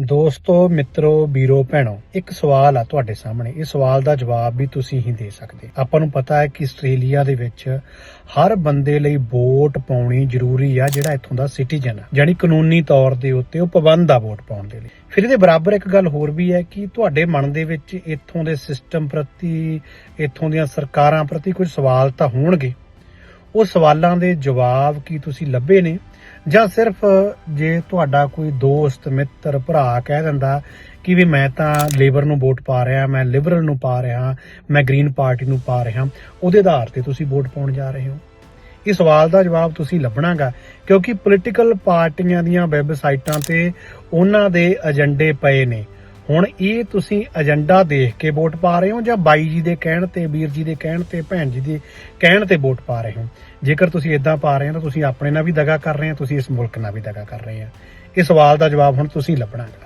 ਦੋਸਤੋ, ਮਿੱਤਰੋ, ਵੀਰੋ, ਭੈਣੋ, ਇੱਕ ਸਵਾਲ ਆ ਤੁਹਾਡੇ ਸਾਹਮਣੇ। ਇਹ ਸਵਾਲ ਦਾ ਜਵਾਬ ਵੀ ਤੁਸੀਂ ਹੀ ਦੇ ਸਕਦੇ। ਆਪਾਂ ਨੂੰ ਪਤਾ ਹੈ ਕਿ ਆਸਟ੍ਰੇਲੀਆ ਦੇ ਵਿੱਚ ਹਰ ਬੰਦੇ ਲਈ ਵੋਟ ਪਾਉਣੀ ਜ਼ਰੂਰੀ ਆ, ਜਿਹੜਾ ਇੱਥੋਂ ਦਾ ਸਿਟੀਜ਼ਨ ਆ। ਯਾਨੀ ਕਾਨੂੰਨੀ ਤੌਰ ਦੇ ਉੱਤੇ ਉਹ ਪਾਬੰਦ ਆ ਵੋਟ ਪਾਉਣ ਦੇ ਲਈ। ਫਿਰ ਇਹਦੇ ਬਰਾਬਰ ਇੱਕ ਗੱਲ ਹੋਰ ਵੀ ਹੈ ਕਿ ਤੁਹਾਡੇ ਮਨ ਦੇ ਵਿੱਚ ਇੱਥੋਂ ਦੇ ਸਿਸਟਮ ਪ੍ਰਤੀ, ਇੱਥੋਂ ਦੀਆਂ ਸਰਕਾਰਾਂ ਪ੍ਰਤੀ ਕੁਝ ਸਵਾਲ ਤਾਂ ਹੋਣਗੇ? ਉਹ ਸਵਾਲਾਂ ਦੇ ਜਵਾਬ ਕੀ ਤੁਸੀਂ ਲੱਭੇ ਨੇ? ਜਾਂ ਸਿਰਫ ਜੇ ਤੁਹਾਡਾ ਕੋਈ ਦੋਸਤ, ਮਿੱਤਰ, ਭਰਾ ਕਹਿ ਦਿੰਦਾ ਕਿ ਵੀ ਮੈਂ ਤਾਂ ਲੇਬਰ ਨੂੰ ਵੋਟ ਪਾ ਰਿਹਾ, ਮੈਂ ਲਿਬਰਲ ਨੂੰ ਪਾ ਰਿਹਾ, ਮੈਂ ਗ੍ਰੀਨ ਪਾਰਟੀ ਨੂੰ ਪਾ ਰਿਹਾ, ਉਹਦੇ ਆਧਾਰ ਤੇ ਤੁਸੀਂ ਵੋਟ ਪਾਉਣ ਜਾ ਰਹੇ ਹੋ। ਇਹ ਸਵਾਲ ਦਾ ਜਵਾਬ ਤੁਸੀਂ ਲੱਭਣਾਗਾ, ਕਿਉਂਕਿ ਪੋਲੀਟੀਕਲ ਪਾਰਟੀਆਂ ਦੀਆਂ ਵੈਬਸਾਈਟਾਂ ਤੇ ਉਹਨਾਂ ਦੇ ਏਜੰਡੇ ਪਏ ਨੇ। ਹੁਣ ਇਹ ਤੁਸੀਂ ਏਜੰਡਾ ਦੇਖ ਕੇ ਵੋਟ ਪਾ ਰਹੇ ਹੋ ਜਾਂ ਬਾਈ ਜੀ ਦੇ ਕਹਿਣ ਤੇ, ਵੀਰ ਜੀ ਦੇ ਕਹਿਣ ਤੇ, ਭੈਣ ਜੀ ਦੇ ਕਹਿਣ ਤੇ ਵੋਟ ਪਾ ਰਹੇ ਹੋ? ਜੇਕਰ ਤੁਸੀਂ ਇਦਾਂ ਪਾ ਰਹੇ ਹੋ ਤਾਂ ਤੁਸੀਂ ਆਪਣੇ ਨਾਲ ਵੀ ਦਗਾ ਕਰ ਰਹੇ ਹੋ, ਤੁਸੀਂ ਇਸ ਮੁਲਕ ਨਾਲ ਵੀ ਦਗਾ ਕਰ ਰਹੇ ਹੋ। ਇਹ ਸਵਾਲ ਦਾ ਜਵਾਬ ਹੁਣ ਤੁਸੀਂ ਲੱਭਣਾ। ਹੈ